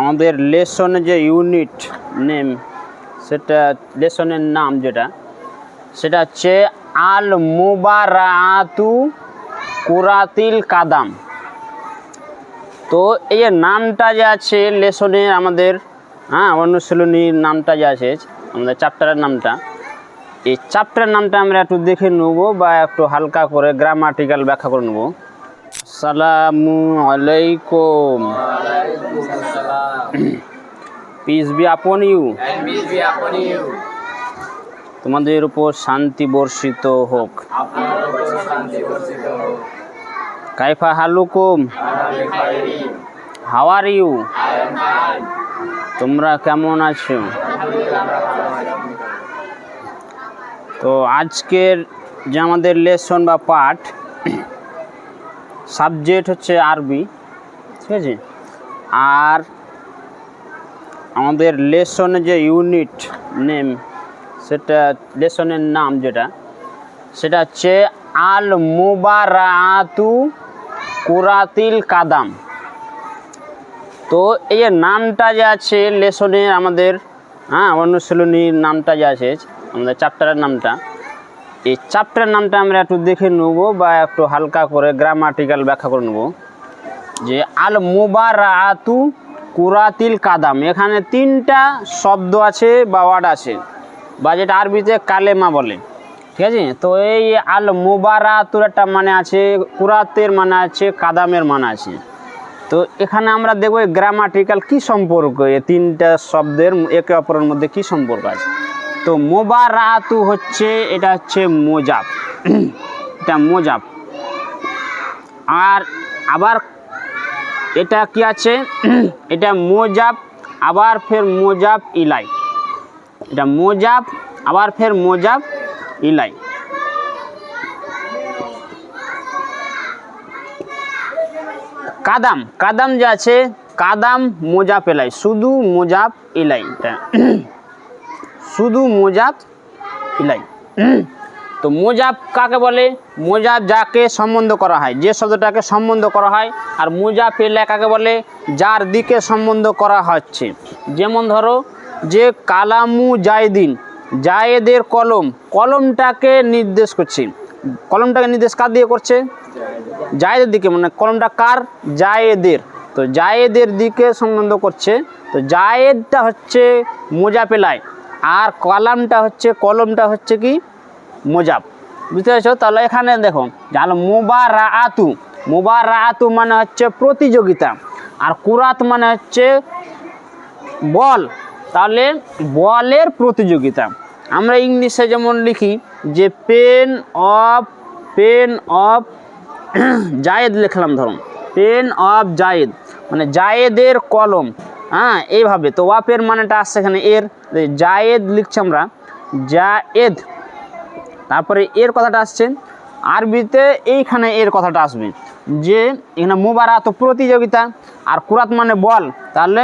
আমাদের লেসনের যে unit name সেটা লেসনের নাম যেটা, সেটা হচ্ছে আল মুবারাতু কুরাতিল কাদাম। তো এই যে নামটা যে আছে লেসনের আমাদের হ্যাঁ অনুশীলনীর নামটা যে আছে, আমাদের চ্যাপ্টারের নামটা, এই চ্যাপ্টারের নামটা আমরা একটু দেখে নেব বা একটু হালকা করে গ্রামাটিক্যাল ব্যাখ্যা করে নেব। সালামু আলাইকুম peace be upon you peace be upon you. তোমাদের উপর শান্তি বর্ষিত হোক। কাইফা হালুকুম। How are you. তোমরা কেমন আছি। তো আজকের যে আমাদের লেসন বা পাঠ সাবজেক্ট হচ্ছে আরবি, ঠিক আছে? আর আমাদের লেসনের যে ইউনিট নেম সেটা, লেসনের নাম যেটা, সেটা হচ্ছে আল মুবারাতু কুরাতিল কাদাম। তো এই যে নামটা যে আছে, লেসনের আমাদের হ্যাঁ অনুশীলনীর নামটা যে আছে, আমাদের চ্যাপ্টারের নামটা এই চ্যাপ্টারের নামটা আমরা একটু দেখে নেব বা একটু হালকা করে গ্রামাটিক্যাল ব্যাখ্যা করে নেব। যে আল মুবারাতু কুরাতিল কাদাম, এখানে তিনটা শব্দ আছে বা ওয়ার্ড আছে, বা যেটা আরবিতে কালেমা বলে। ঠিক আছে? তো এই আল মুবারাতুর একটা মানে আছে, কুরাতের মানে আছে, কাদামের মানে আছে। তো এখানে আমরা দেখব গ্রামাটিক্যাল কি সম্পর্ক, এই তিনটা শব্দের, একে অপরের মধ্যে কি সম্পর্ক আছে। তো মোবারাতু হচ্ছে, এটা হচ্ছে মোজাব এটা মোজাব আর আবার এটা কি আছে? এটা মোজাব আবার ফের মোজাব ইলাই। এটা মোজাব আবার ফের মোজাব ইলাই। কাদাম কাদাম যে আছে, কাদাম মোজাব এলাই শুধু মোজাব এলাই শুধু মোজাব ইলাই। তো মোজাব কাকে বলে? মোজাব যাকে সম্বন্ধ করা হয় যে শব্দটাকে সম্বন্ধ করা হয় আর মোজাব এলাই কাকে বলে? যার দিকে সম্বন্ধ করা হচ্ছে। যেমন ধরো যে কালামু জায়দিন জায়েদের কলম কলমটাকে নির্দেশ করছে। কলমটাকে নির্দেশ কার দিয়ে করছে? জায়েদের দিকে মানে কলমটা কার? জায়েদের। তো জায়েদের দিকে সম্বন্ধ করছে। তো জায়েদটা হচ্ছে মোজাপেলায় আর কলামটা হচ্ছে, কলমটা হচ্ছে কি? মোজাব। বুঝতে পারছ? তাহলে এখানে দেখো জানো মোবারা আতু মোবারা আতু মানে হচ্ছে প্রতিযোগিতা। আর কুরাত মানে হচ্ছে বল। তাহলে বলের প্রতিযোগিতা। আমরা ইংলিশে যেমন লিখি যে, pen of pen of Zayed লিখলাম ধরুন। পেন অফ জায়েদ মানে জায়েদের কলম। হ্যাঁ এইভাবে। তো ওয়াপের মানেটা আসছে এখানে এর। জায়েদ লিখছি আমরা। জায়েদ। তারপরে এর কথাটা আসছে। আরবিতে এইখানে এর কথাটা আসবে। যে এখানে মোবারা তো প্রতিযোগিতা আর কুরাত মানে বল। তাহলে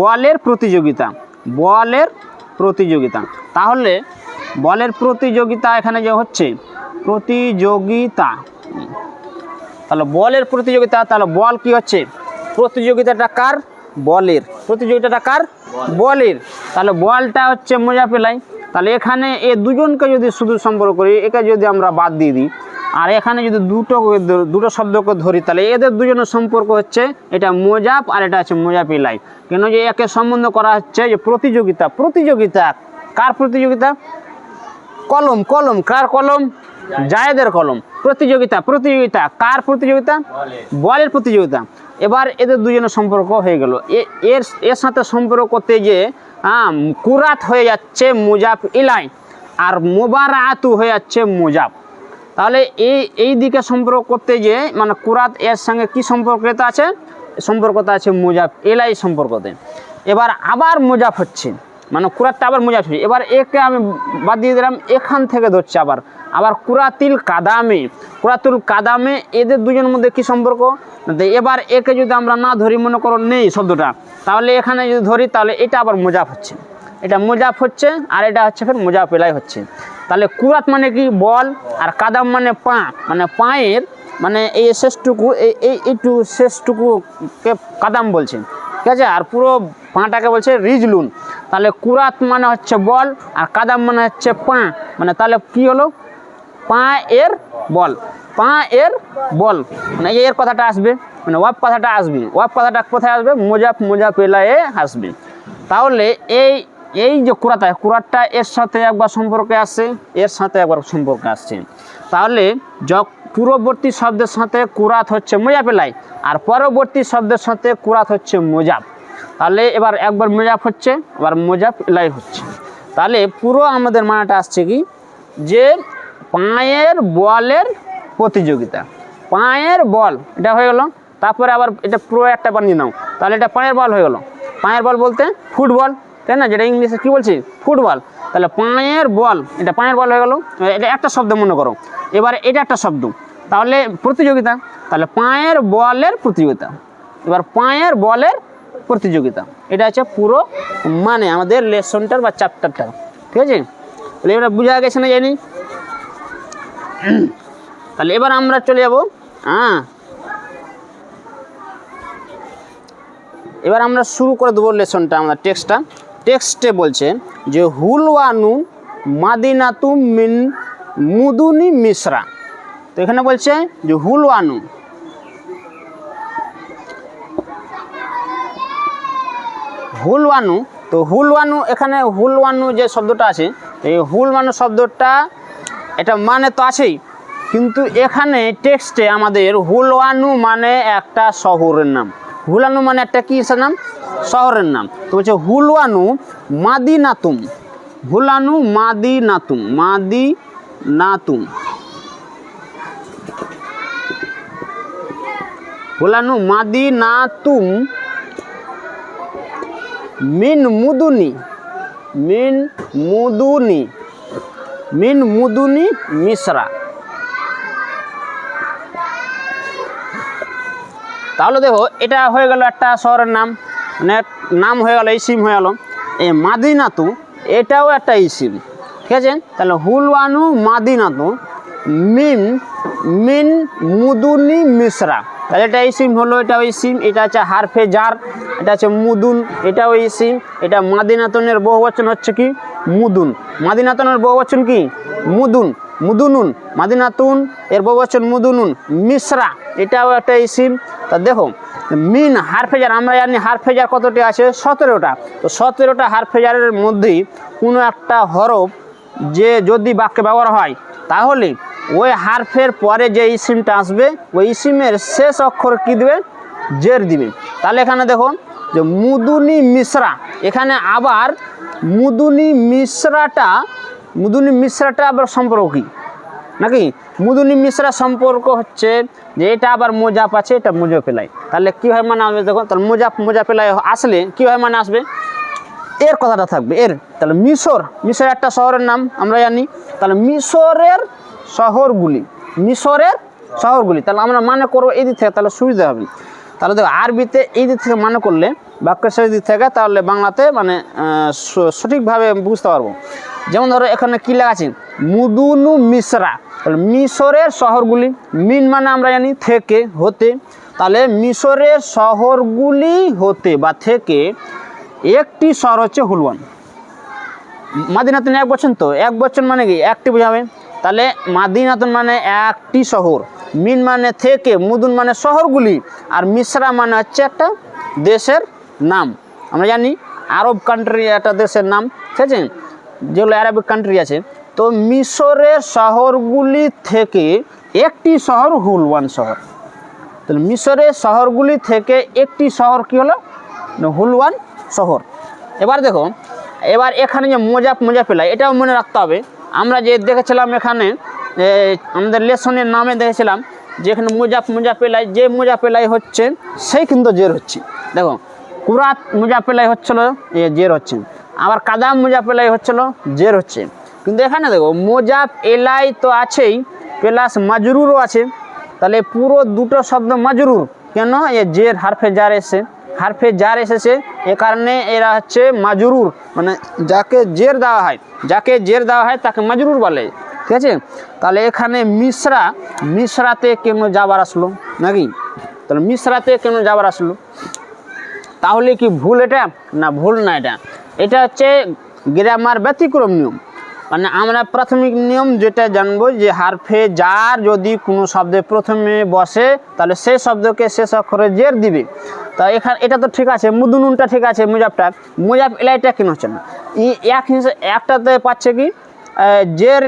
বলের প্রতিযোগিতা। বলের প্রতিযোগিতা। তাহলে বলের প্রতিযোগিতা এখানে যে হচ্ছে, প্রতিযোগিতা। তাহলে বলের প্রতিযোগিতা, তাহলে বল কি হচ্ছে? প্রতিযোগিতাটা কার? বলের। প্রতিযোগিতাটা কার? বলের। তাহলে বলটা হচ্ছে মজা পেলাই তাহলে এখানে এ দুজনকে যদি শুধু সম্পর্ক করি একে যদি আমরা বাদ দিয়ে দিই আর এখানে যদি দুটো দুটো শব্দকে ধরি তাহলে এদের দুজনের সম্পর্ক হচ্ছে এটা মোজাব আর এটা হচ্ছে মোজাব ইলাই কেন যে একে সম্বন্ধ করা হচ্ছে যে প্রতিযোগিতা। প্রতিযোগিতা কার প্রতিযোগিতা? কলম কলম, কার কলম? জায়েদের কলম। প্রতিযোগিতা প্রতিযোগিতা, কার প্রতিযোগিতা? বলের প্রতিযোগিতা। এবার এদের দুজনের সম্পর্ক হয়ে গেল। এর এর সাথে সম্পর্ক করতে হ্যাঁ কুরাত হয়ে যাচ্ছে মুজাব ইলাই আর মোবারাতু হয়ে যাচ্ছে মুজাব তাহলে এই এই দিকে সম্পর্ক করতে গিয়ে মানে কুরাত এর সঙ্গে কি সম্পর্কতা আছে? সম্পর্কতা আছে মুজাব এলাই সম্পর্কতে। এবার আবার মুজাব হচ্ছে। মানে কুরাতটা আবার মুজাব হচ্ছে এবার একে আমি বাদ দিয়ে দিলাম, এখান থেকে ধরছে আবার। আবার কুরাতিল কাদামে, কুরাতুল কাদামে এদের দুজনের মধ্যে কি সম্পর্ক? এবার একে যদি আমরা না ধরি, মনে করো নেই শব্দটা, তাহলে এখানে যদি ধরি, তাহলে এটা আবার মুজাব হচ্ছে। এটা মুজাফ হচ্ছে, আর এটা হচ্ছে ফের মুজাফ এলাই হচ্ছে। তাহলে কুরাত মানে কি? বল, আর কাদাম মানে পা মানে পায়ের মানে এই শেষটুকু, এই এই এইটু শেষটুকুকে কাদাম বলছে। ঠিক আছে? আর পুরো পাটাকে বলছে রিজলুন। তাহলে কুরাত মানে হচ্ছে বল আর কাদাম মানে হচ্ছে পা। মানে তাহলে কি হলো? পা এর বল। পা এর বল। মানে এর কথাটা আসবে। মানে ওয়াপ কথাটা আসবে। ওয়াপ কথাটা কোথায় আসবে? মোজাফ মোজাফ এলায়ে আসবে। তাহলে এই এই যে কুরাতা কুরাতটা এর সাথে একবার সম্পর্কে আসছে, এর সাথে একবার সম্পর্কে আসছে। তাহলে য পূর্ববর্তী শব্দের সাথে কুরাত হচ্ছে মোজাফ এলাই আর পরবর্তী শব্দের সাথে কুরাত হচ্ছে মোজাফ। তাহলে এবার একবার মোজাফ হচ্ছে, এবার মোজাফ এলাই হচ্ছে। তাহলে পুরো আমাদের মানাটা আসছে কি? যে পায়ের বলের প্রতিযোগিতা। পায়ের বল, এটা হয়ে গেল। তারপরে আবার এটা পুরো একটা বানিয়ে নাও। তাহলে এটা পায়ের বল হয়ে গেল। পায়ের বল বলতে ফুটবল, তাই না? যেটা ইংলিশে কী বলছি? ফুটবল। তাহলে পায়ের বল, এটা পায়ের বল হয়ে গেল। এটা একটা শব্দ মনে করো। এবারে এটা একটা শব্দ। তাহলে প্রতিযোগিতা। তাহলে পায়ের বলের প্রতিযোগিতা। এবার পায়ের বলের প্রতিযোগিতা। এটা হচ্ছে পুরো মানে আমাদের লেসনটার বা চ্যাপ্টারটার ঠিক আছে? তাহলে এবার বোঝা গেছে না জানি? তাহলে এবার আমরা চলে যাব। হ্যাঁ। এবার আমরা শুরু করে দেবো লেসনটা আমরা টেক্সটটা টেক্সটে বলছে যে, হুলওয়ানু মাদিনাতু মিন মুদুনি মিশ্রা তো এখানে বলছে যে, হুলওয়ানু হুলওয়ানু, তো হুলওয়ানু, এখানে হুলওয়ানু যে শব্দটা আছে, এই হুলওয়ানু শব্দটা, এটা মানে তো আছেই, কিন্তু এখানে টেক্সটে আমাদের হুলওয়ানু মানে একটা শহরের নাম। হুলানু মানে একটা কিসের নাম? শহরের নাম। তো বলছে হুলওয়ানু মাদিনাতুম হুলানু মাদিনাতুম মাদি নাতুম হুলানু মাদিনাতুম মিন মুদুনি মিন মুদুনি মিন মুদুনি মিশ্রা। তাহলে দেখো, এটা হয়ে গেল একটা শহরের নাম। মানে নাম হয়ে গেল, ইসিম হয়ে গেল। এই মাদিনাতু, এটাও একটা ইসিম। ঠিক আছে? তাহলে হুলওয়ানু মাদিনাতু, মিন মিন মুদুনি মিশ্রা। তাহলে এটা ইসিম হলো, এটা ওই সিম, এটা হচ্ছে হারফে জার, এটা হচ্ছে মুদুন, এটা ওই সিম, এটা মাদিনাতনের বহু বচন হচ্ছে কি? মুদুন। মাদিনাতনের বহু বচন কি? মুদুন, মুদুনুন, মাদিনাতুন, এর বহু বচন মুদুনুন মিশ্রা এটাও একটা ইসিম তা দেখো, মিন হারফেজার আমরা জানি হারফেজার কতটি আছে? সতেরোটা। তো সতেরোটা হারফেজারের মধ্যেই কোনো একটা হরফ যে যদি বাক্যে ব্যবহার হয়, তাহলে ওই হারফের পরে যে ইসিমটা আসবে, ওই ইসিমের শেষ অক্ষর কী দেবে? জের দিবে। তাহলে এখানে দেখো যে মুদুনি মিশ্রা, এখানে আবার মুদুনি মিশ্রাটা মুদুনি মিশ্রাটা আবার সম্পর্ক কী? নাকি? মুদুনি মিশ্রা সম্পর্ক হচ্ছে যে এটা আবার মোজাপ আছে, এটা মোজা পেলাই তাহলে কীভাবে মানে আসবে দেখো তাহলে মোজাপ মোজা পেলাই আসলে কীভাবে মানে আসবে? এর কথাটা থাকবে, এর। তাহলে মিশর মিশর একটা শহরের নাম, আমরা জানি। তাহলে মিশরের শহরগুলি, মিশরের শহরগুলি। তাহলে আমরা মানে করব এই দিক থেকে, তাহলে সুবিধা হবে। তাহলে দেখো, আরবিতে এই দিক থেকে মানে করলে, বাক্যের শেষ দিক থেকে তাহলে বাংলাতে মানে সঠিকভাবে বুঝতে পারব। যেমন ধরো, এখানে কী লেখা আছে? মুদুনু মিশরা। তাহলে মিশরের শহরগুলি, মিন মানে আমরা জানি থেকে, হতে। তাহলে মিশরের শহরগুলি হতে বা থেকে, একটি শহর হচ্ছে হুলওয়ান। মাদিনাতুন এক বছর তো, এক বছর মানে কি? একটি বোঝাবে। তাহলে মাদিনাতুন মানে একটি শহর। মিন মানে থেকে মুদুন মানে শহরগুলি আর মিশ্রা মানে হচ্ছে একটা দেশের নাম। আমরা জানি আরব কান্ট্রি একটা দেশের নাম ঠিক আছে? যেগুলো আরবিক কান্ট্রি আছে। তো মিশরের শহরগুলি থেকে একটি শহর হুলওয়ান শহর। তাহলে মিশরের শহরগুলি থেকে একটি শহর কি হলো? না, হুলওয়ান শহর। এবার দেখো এবার এখানে যে মোজাপ মোজা পেলাই এটাও মনে রাখতে হবে। আমরা যে দেখেছিলাম এখানে আমাদের লেসনের নামে দেখেছিলাম, যে এখানে মোজাপ মোজা পেলাই যে মোজা পেলাই হচ্ছে, সেই কিন্তু জের হচ্ছে। দেখো, কুরাত মোজা পেলাই হচ্ছিল, এ, জের হচ্ছে। আবার কাদাম মোজা পেলাই হচ্ছিল, জের হচ্ছে। কিন্তু এখানে দেখো মোজাপ এলাই তো আছেই, প্লাস মাজরুরও আছে। তাহলে পুরো দুটো শব্দ মাজরুর, কেন? এ, জের হারফে জার এসে হারফে জার এসেছে। এ কারণে এরা হচ্ছে মাজরুর মানে যাকে জের দেওয়া হয়, যাকে জের দেওয়া হয় তাকে মাজরুর বলে। ঠিক আছে? তাহলে এখানে মিশ্রা মিশ্রাতে কেন যাবার আসলো? নাকি? তাহলে মিশ্রাতে কেন যাবার আসলো? তাহলে কি ভুল এটা? না, ভুল না এটা। এটা হচ্ছে গ্রামার ব্যতিক্রম নিয়ম। মানে আমরা প্রাথমিক নিয়ম যেটা জানব যে হারফে যার যদি কোনো শব্দে প্রথমে বসে, তাহলে সেই শব্দকে শেষ অক্ষরে জের দিবে। তা এখানে, এটা তো ঠিক আছে মুদুনুনটা ঠিক আছে, মুজাবটা। মুজাব এলাইটা কেন হচ্ছে না। ই, এক একটাতে পাচ্ছে কি? জের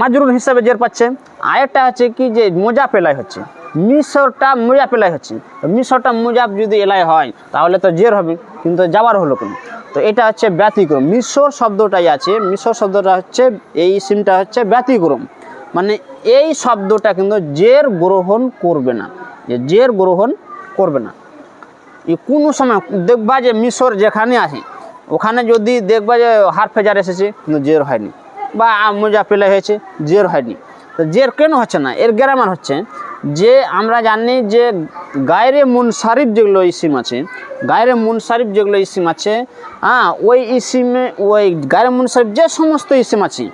মাজরুর হিসাবে জের পাচ্ছে। আরেকটা হচ্ছে কি যে মোজাপ এলাই হচ্ছে। মিশরটা মুজাপ এলাই হচ্ছে। মিশরটা মুজাব যদি এলাই হয়, তাহলে তো জের হবে, কিন্তু যাবার হলো কেন? তো এটা হচ্ছে ব্যতিক্রম। মিশর শব্দটাই আছে। মিশর শব্দটা হচ্ছে, এই সিমটা হচ্ছে ব্যতিক্রম। মানে এই শব্দটা কিন্তু জের গ্রহণ করবে না। যে জের গ্রহণ করবে না। কোনো সময় দেখবা যে মিশর যেখানে আছে, ওখানে যদি দেখবা যে হার ফেজার এসেছে জের হয়নি। বা মোজা পেলে হয়েছে, জের হয়নি। তো জের কেন হচ্ছে না? এর গ্রামার হচ্ছে যে আমরা জানি যে গায়রে মুনসারিফ যেগুলো ইসিম আছে, গায়রে মুনসারিফ যেগুলো ইসিম আছে হ্যাঁ ওই ইসিমে ওই গায়রে মুনসারিফ যে সমস্ত ইসিম আছে,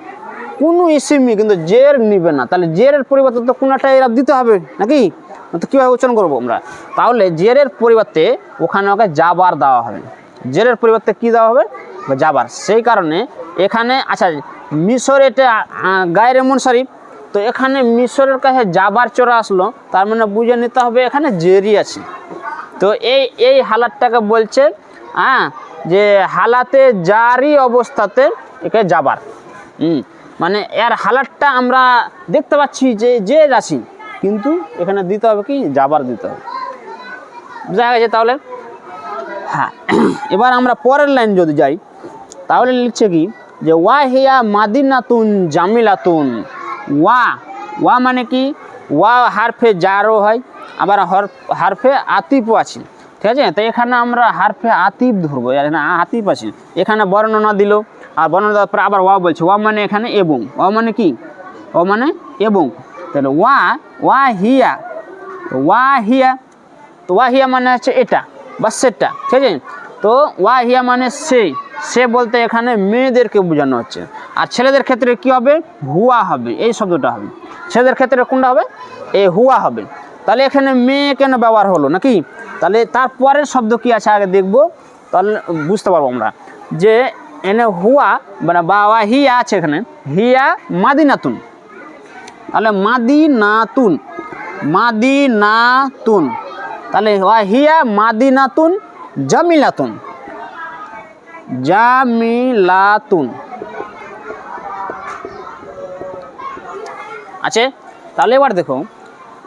কোনো ইসিমই কিন্তু জের নিবে না। তাহলে জেরের পরিবর্তে তো কোনোটা এরা দিতে হবে, নাকি? তো কীভাবে উচ্চারণ করব আমরা? তাহলে জেরের পরিবর্তে ওখানে ওকে যাবার দেওয়া হবে। জেরের পরিবর্তে কি দেওয়া হবে? বা জাবার সেই কারণে এখানে আচ্ছা মিশর এটা গায়ের এমন শরীফ তো এখানে মিশরের কাছে যাবার চোরা আসলো, তার মানে বুঝে নিতে হবে এখানে জেরি আছে। তো এই এই হালাতটাকে বলছে হ্যাঁ যে হালাতে জারি অবস্থাতে একে যাবার। মানে এর হালাতটা আমরা দেখতে পাচ্ছি যে যে রাশি কিন্তু এখানে দিতে হবে কি? যাবার দিতে হবে। বুঝা গেছে তাহলে? হ্যাঁ এবার আমরা পরের লাইন যদি যাই, তাহলে লিখছে কি? যে ওয়া হিয়া মাদিনাতুন জামিলাতুন। ওয়া ওয়া মানে কি? ওয়া হারফে জারও হয়, আবার হর, হারফে আতিপও আছে। ঠিক আছে? তো এখানে আমরা হারফে আতিপ ধরবো, এখানে আতিপ আছে। এখানে বর্ণনা দিল, আর বর্ণনা দেওয়ার পরে আবার ওয়া বলছে। ওয়া মানে এখানে এবং। ওয়া মানে কি? ও মানে এবং। তাহলে ওয়া ওয়া হিয়া ওয়া হিয়া তো ওয়া হিয়া মানে হচ্ছে এটা, বা সেটা, ঠিক আছে? তো ওয়া হিয়া মানে সে সে বলতে এখানে মেয়েদেরকে বোঝানো হচ্ছে। আর ছেলেদের ক্ষেত্রে কি হবে? হুয়া হবে, এই শব্দটা হবে। ছেলেদের ক্ষেত্রে কোনটা হবে? এ হুয়া হবে। তাহলে এখানে মেয়ে কেন ব্যবহার হলো নাকি? তাহলে তারপরের শব্দ কি আছে আগে দেখব, তাহলে বুঝতে পারব আমরা। যে এনে হুয়া মানে বা ওয়া হিয়া আছে এখানে। হিয়া মাদিনাতুন। তাহলে মাদিনাতুন মাদিনাতুন। তাহলে ওয়া হিয়া মাদিনাতুন, জামিলাতুন। জামিলাতুন। আছে? তাহলে এবার দেখো,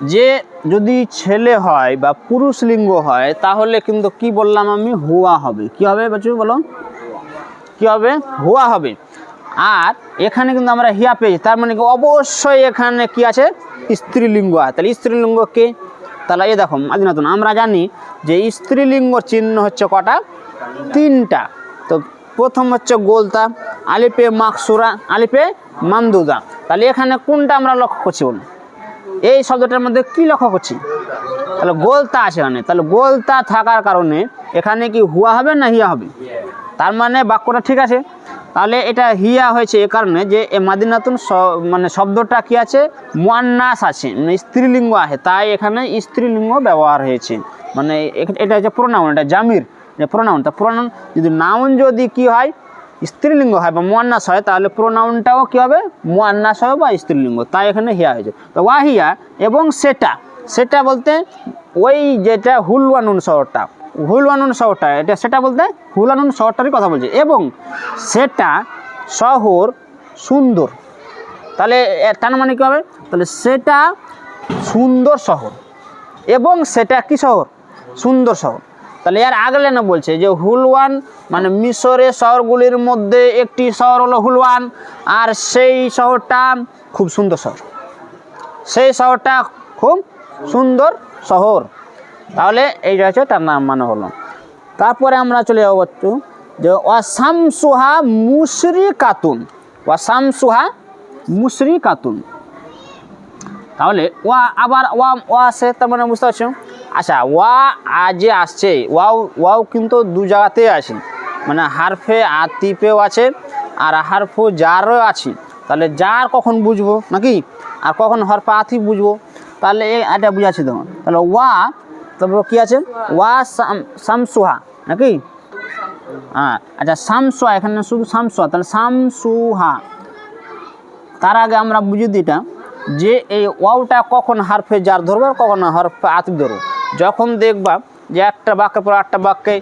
যে যদি ছেলে হয় বা পুরুষ লিঙ্গ হয়, তাহলে কিন্তু কি বললাম আমি, হুয়া হবে। কি হবে বাচ্চু বলো? কি হবে? হুয়া হবে। আর এখানে কিন্তু আমরা হিয়া পেয়েছি তার মানে কি অবশ্যই এখানে কি আছে? স্ত্রীলিঙ্গ আছে। তাহলে স্ত্রীলিঙ্গ কে? তাহলে এই দেখো, আদিনাতন, আমরা জানি যে স্ত্রীলিঙ্গ চিহ্ন হচ্ছে কটা? তিনটা। তো প্রথম হচ্ছে গোলতা, আলিপে মাকসুরা, আলিপে মামদুদা তাহলে এখানে কোনটা আমরা লক্ষ্য করছি বলুন? এই শব্দটার মধ্যে কি লক্ষ্য করছি? তাহলে গোলতা আছে এখানে। তাহলে গোলতা থাকার কারণে এখানে কি হুয়া হবে না হিয়া হবে? তার মানে বাক্যটা ঠিক আছে। তাহলে এটা হিয়া হয়েছে এ কারণে যে এ মাদিনাতুন মানে শব্দটা কি আছে? মোয়ান্নাস আছে মানে স্ত্রীলিঙ্গ আছে। তাই এখানে স্ত্রীলিঙ্গ ব্যবহার হয়েছে। মানে এটা হচ্ছে প্রোনাউন এটা জামির। যে প্রোনাউন তা প্রোনাউন যদি নাউন যদি কি হয়, স্ত্রীলিঙ্গ হয় বা মোয়ান্নাস হয়, তাহলে প্রোনাউনটাও কী হবে? মোয়ান্নাস হবে বা স্ত্রীলিঙ্গ। তাই এখানে হিয়া হয়েছে। তো ওয়াহিয়া এবং সেটা। সেটা বলতে ওই যেটা হুলওয়ানুন শহরটা। হুলওয়ানুন শহরটা, এটা সেটা বলতে হুলানুন শহরটারই কথা বলছে। এবং সেটা শহর সুন্দর। তাহলে তার মানে কী হবে? তাহলে সেটা সুন্দর শহর। এবং সেটা কি শহর? সুন্দর শহর। তাহলে এর আগলে না বলছে যে হুলওয়ান মানে মিশরের শহরগুলির মধ্যে একটি শহর হলো হুলওয়ান আর সেই শহরটা খুব সুন্দর শহর। সেই শহরটা খুব সুন্দর শহর। তাহলে এইটা হচ্ছে তার নাম মানে হলো। তারপরে আমরা চলে যাব একটু যে ওয়াসামসুহা মুসরি কাতুন ওয়াসামসুহা মুসরি কাতুন তাহলে ওয়া আবার ওয়া ওয়া আসে তার মানে বুঝতে পারছ? আচ্ছা ওয়া আ যে আসছে, ওয়াও ওয়াও কিন্তু দু জায়গাতে আছে। মানে হারফে আতিপেও আছে, আর হারফু জারও আছে। তাহলে যার কখন বুঝব নাকি? আর কখন হরফে আতি বুঝব? তাহলে এটা বুঝাচ্ছি তোমার তাহলে ওয়া তারপর কি আছে? ওয়া সাম শামসুহা নাকি? হ্যাঁ আচ্ছা শামসুহা এখানে শুধু শামসুহা তাহলে শামসুহা তার আগে আমরা বুঝে দিই এটা, যে এই ওয়াওটা কখন হারফে জার ধরবো আর কখন হরফে আতিফ ধরবো। যখন দেখবা যে একটা বাক্যের পর একটা বাক্যে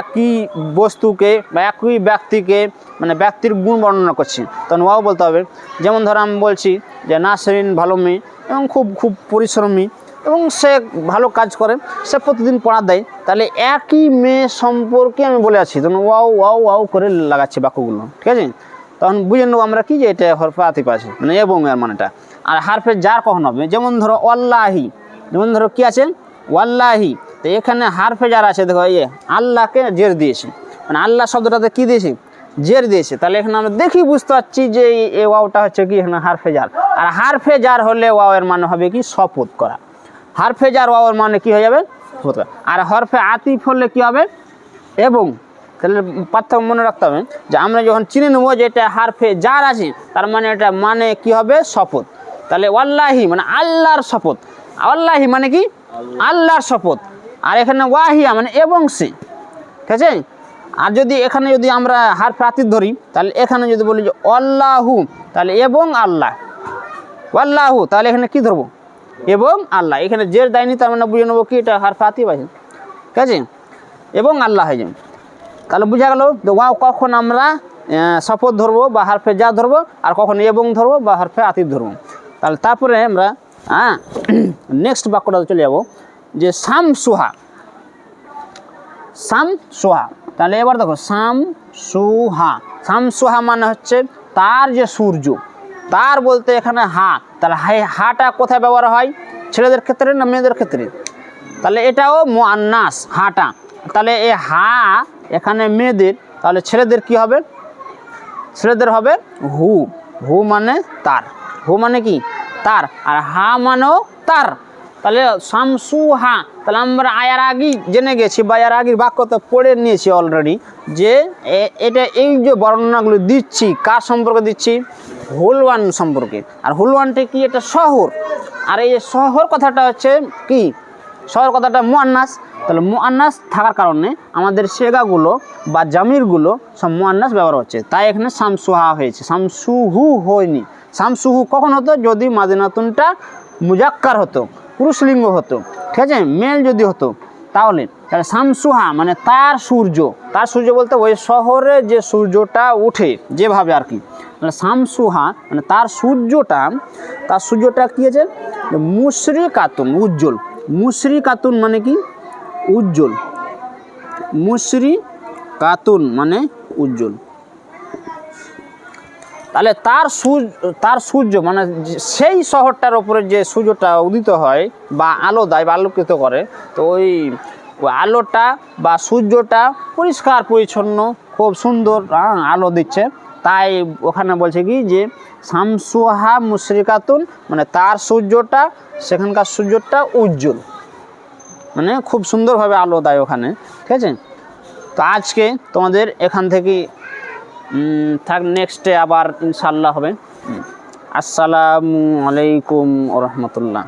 একই বস্তুকে বা একই ব্যক্তিকে মানে ব্যক্তির গুণ বর্ণনা করছি, তখন ওয়াও বলতে হবে। যেমন ধরো আমি বলছি যে, নাসরিন ভালো মেয়ে এবং খুব খুব পরিশ্রমী এবং সে ভালো কাজ করে, সে প্রতিদিন পড়া দেয়। তাহলে একই মেয়ে সম্পর্কে আমি বলে আছি তখন ওয়াও ওয়াও ওয়াও করে লাগাচ্ছি বাক্যগুলো, ঠিক আছে? তখন বুঝে নেব আমরা কি যে এটা হরফে আতিফ আছে মানে এবং এর মানেটা। আর হারফে যার কখন হবে? যেমন ধরো ওয়াল্লাহি, যেমন ধরো কি আছে? ওয়াল্লাহি। তো এখানে হারফে যার আছে, দেখো ইয়ে আল্লাহকে জের দিয়েছে। মানে আল্লাহ শব্দটাতে কি দিয়েছে? জের দিয়েছে। তাহলে এখানে আমরা দেখি বুঝতে পারছি যে এই- ওয়াওটা হচ্ছে কি? এখানে হারফে যার। আর হারফে যার হলে ওয়াও এর মানে হবে কি? শপথ করা। হারফে যার ওয়াওয়ের মানে কি হয়ে যাবে। আর হরফে আতিফ হলে কি হবে? এবং তাহলে পার্থক্য মনে রাখতে হবে যে আমরা যখন চিনে নেব যে এটা হারফে যার আছে, তার মানে এটা মানে কি হবে? শপথ। তাহলে ওয়াল্লাহি মানে আল্লাহর শপথ। আল্লাহি মানে কি? আল্লাহর শপথ। আর এখানে ওয়াহিয়া মানে এবং সে। ঠিক আছে? আর যদি এখানে যদি আমরা হার প্রাতির ধরি, তাহলে এখানে যদি বলি যে অল্লাহু তাহলে এবং আল্লাহ। আল্লাহু তাহলে এখানে কি ধরবো? এবং আল্লাহ। এখানে জের দেয়নি তার মানে বুঝে নেব কি এটা হার প্রাতিব আছে ঠিক আছে এবং আল্লাহ হয়ে যাবে তাহলে বোঝা গেল ওয়াও, কখন আমরা শপথ ধরবো বা হারফে যা ধরবো, আর কখন এবং ধরবো বা হারফে আতিফ ধরবো। তাহলে তারপরে আমরা হ্যাঁ নেক্সট বাক্যটা চলে যাব, যে সাম সুহা। সাম সুহা। তাহলে এবার দেখো, সাম সুহা। সাম সুহা মানে হচ্ছে তার যে সূর্য। তার বলতে এখানে হা, তাহলে হাই- হাটা কোথায় ব্যবহার হয়? ছেলেদের ক্ষেত্রে না মেয়েদের ক্ষেত্রে? তাহলে এটাও মোয়ান্নাস হাটা। তাহলে এ হা এখানে মেয়েদের, তাহলে ছেলেদের কি হবে? ছেলেদের হবে হু। হু মানে তার। হু মানে কি? তার। আর হা মানেও তার। তাহলে শামসু হা তাহলে আমরা আয়ার আগেই জেনে গেছি বা আয়ার আগের বাক্য তো পড়ে নিয়েছি অলরেডি যে এটা এই যে বর্ণনাগুলো দিচ্ছি, কার সম্পর্কে দিচ্ছি? হুলওয়ান সম্পর্কে। আর হুলওয়ানটা কি? এটা শহর। আর এই শহর কথাটা হচ্ছে কি? শহর কথাটা মুয়ান্নাস। তাহলে মুয়ান্নাস থাকার কারণে আমাদের সেগাগুলো বা জামিরগুলো সব মুয়ান্নাস ব্যবহার হচ্ছে। তাই এখানে শামসুহা হয়েছে। শামসুহু হয়নি। শামসুহু কখন হতো? যদি মাদিনাতুনটা মুজাক্কার হতো। পুরুষলিঙ্গ হতো, ঠিক আছে? মেল যদি হতো, তাহলে তাহলে শামসুহা মানে তার সূর্য তার সূর্য বলতে ওই শহরে যে সূর্যটা উঠে, যেভাবে আর কি। তাহলে শামসুহা মানে তার সূর্যটা তার সূর্যটা কী আছে? মুশরি কাতুন উজ্জ্বল। মুশরি কাতুন মানে কি? উজ্জ্বল। মুশরি কাতুন মানে উজ্জ্বল। তাহলে তার সূর্য তার সূর্য মানে সেই শহরটার ওপরে যে সূর্যটা উদিত হয় বা আলো দেয় বা আলোকিত করে, তো ওই আলোটা বা সূর্যটা পরিষ্কার, পরিচ্ছন্ন, খুব সুন্দর আলো দিচ্ছে। তাই ওখানে বলছে কি যে শামসুহা মুশরিকাতুন মানে তার সূর্যটা, সেখানকার সূর্যটা উজ্জ্বল। মানে খুব সুন্দরভাবে আলো দেয় ওখানে, ঠিক আছে? তো আজকে তোমাদের এখান থেকে থাক নেক্সটে আবার ইনশাল্লাহ হবে। আসসালামু আলাইকুম রহমতুল্লাহ